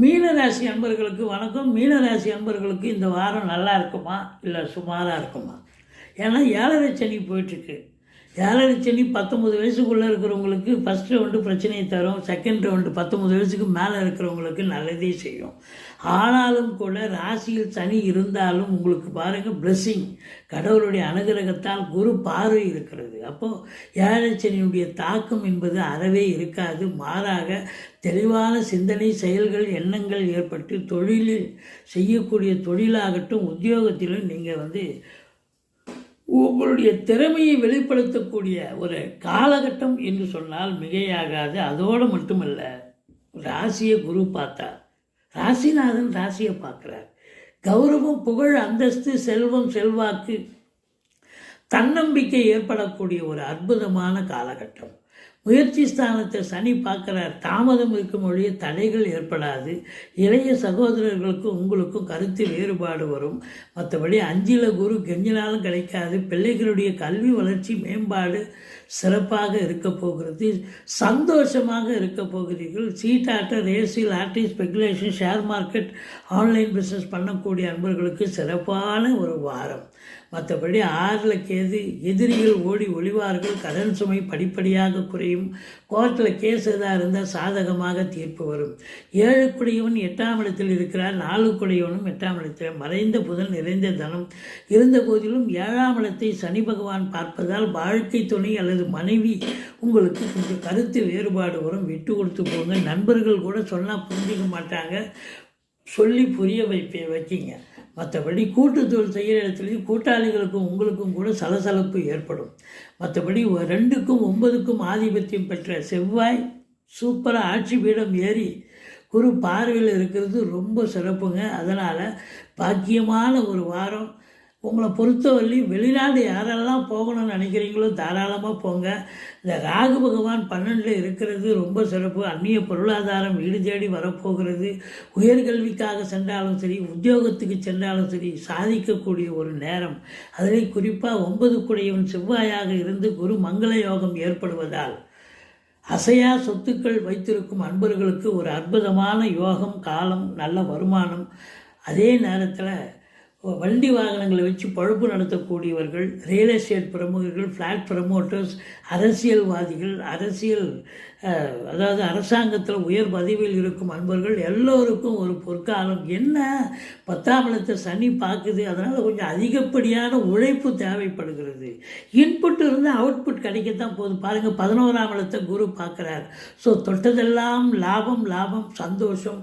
மீனராசி அன்பர்களுக்கு வணக்கம். மீனராசி அன்பர்களுக்கு இந்த வாரம் நல்லா இருக்குமா? இல்லை சுமாராக இருக்குமா? ஏன்னா ஏழரை சனி போயிட்டுருக்கு ஏழரை சனி பத்தொம்பது வயசுக்குள்ளே இருக்கிறவங்களுக்கு ஃபஸ்ட் ரவுண்டு பிரச்சனையை தரும் செகண்ட் ரவுண்டு பத்தொம்பது வயசுக்கு மேலே இருக்கிறவங்களுக்கு நல்லதே செய்யும். ஆனாலும் கூட ராசியில் சனி இருந்தாலும் உங்களுக்கு பாருங்கள் பிளெஸ்ஸிங் கடவுளுடைய அனுகிரகத்தால் குரு பார்வை இருக்கிறது. அப்போது ஏழரை சனியுடைய தாக்கம் என்பது அறவே இருக்காது. மாறாக தெளிவான சிந்தனை செயல்கள் எண்ணங்கள் ஏற்பட்டு தொழிலில் செய்யக்கூடிய தொழிலாகட்டும் உத்தியோகத்திலும் நீங்கள் வந்து உங்களுடைய திறமையை வெளிப்படுத்தக்கூடிய ஒரு காலகட்டம் என்று சொன்னால் மிகையாகாது. அதோடு மட்டுமல்ல ராசியை குரு பார்த்தார். ராசிநாதன் ராசியை பார்க்குறார். கௌரவம் புகழ் அந்தஸ்து செல்வம் செல்வாக்கு தன்னம்பிக்கை ஏற்படக்கூடிய ஒரு அற்புதமான காலகட்டம். முயற்சி ஸ்தானத்தை சனி பார்க்குறார். தாமதம் இருக்கும் ஒழிய தடைகள் ஏற்படாது. இளைய சகோதரர்களுக்கும் உங்களுக்கும் கருத்து வேறுபாடு வரும். மற்றபடி அஞ்சில குரு கெஞ்சினாலும் கிடைக்காது. பிள்ளைகளுடைய கல்வி வளர்ச்சி மேம்பாடு சிறப்பாக இருக்க போகிறது. சந்தோஷமாக இருக்க போகிறீர்கள். சீட்டாட்ட racial lottery speculation share market online business பண்ணக்கூடிய அன்பர்களுக்கு சிறப்பான ஒரு வாரம். மற்றபடி ஆறில் கேது எதிரிகள் ஓடி ஒளிவார்கள். கடன் சுமை படிப்படியாக குறையும். கோர்ட்டில் கேஸ் எதாக இருந்தால் சாதகமாக தீர்ப்பு வரும். ஏழு குடையவன் எட்டாம் இடத்தில் இருக்கிறார். நாலு குடையவனும் எட்டாம் இடத்தில். மறைந்த புதன் நிறைந்த தனம். இருந்த போதிலும் ஏழாம் இடத்தை சனி பகவான் பார்ப்பதால் வாழ்க்கை துணை அல்லது மனைவி உங்களுக்கு கொஞ்சம் கருத்து வேறுபாடு வரும். விட்டு கொடுத்து போங்க. நண்பர்கள் கூட சொன்னால் புரிஞ்சிக்க மாட்டாங்க. சொல்லி புரிய வைப்பே வைக்கிங்க. மற்றபடி கூட்டுத்தொழில் செய்கிற இடத்துலையும் கூட்டாளிகளுக்கும் உங்களுக்கும் கூட சலசலப்பு ஏற்படும். மற்றபடி ரெண்டுக்கும் ஒன்பதுக்கும் ஆதிபத்தியம் பெற்ற செவ்வாய் சூப்பராக ஆட்சி பீடம் ஏறி குரு பார்வையில் இருக்கிறது ரொம்ப சிறப்புங்க. அதனால் பாக்கியமான ஒரு வாரம் உங்களை பொறுத்தவரையிலும் வெளிநாடு யாரெல்லாம் போகணும்னு நினைக்கிறீங்களோ தாராளமாக போங்க. இந்த ராகு பகவான் பன்னெண்டில் இருக்கிறது ரொம்ப சிறப்பு. அந்நிய பொருளாதாரம் வீடு தேடி வரப்போகிறது. உயர்கல்விக்காக சென்றாலும் சரி உத்தியோகத்துக்கு சென்றாலும் சரி சாதிக்கக்கூடிய ஒரு நேரம். அதில் குறிப்பாக ஒன்பது குடையவன் செவ்வாயாக இருந்து குரு மங்கள யோகம் ஏற்படுவதால் அசையா சொத்துக்கள் வைத்திருக்கும் அன்பர்களுக்கு ஒரு அற்புதமான யோகம் காலம் நல்ல வருமானம். அதே நேரத்தில் வண்டி வாகனங்களை வச்சு பழுப்பு நடத்தக்கூடியவர்கள் ரியல் எஸ்டேட் பிரமுகர்கள் ஃப்ளாட் ப்ரமோட்டர்ஸ் அரசியல்வாதிகள் அரசியல் அதாவது அரசாங்கத்தில் உயர் பதவியில் இருக்கும் அன்பர்கள் எல்லோருக்கும் ஒரு பொற்காலம். என்ன? பத்தாம் இடத்தை சனி பார்க்குது. அதனால் கொஞ்சம் அதிகப்படியான உழைப்பு தேவைப்படுகிறது. இன்புட் இருந்து அவுட்புட் கிடைக்கத்தான் போகுது. பாருங்கள் பதினோராம் இடத்தை குரு பார்க்குறார். ஸோ தொட்டதெல்லாம் லாபம் லாபம் சந்தோஷம்.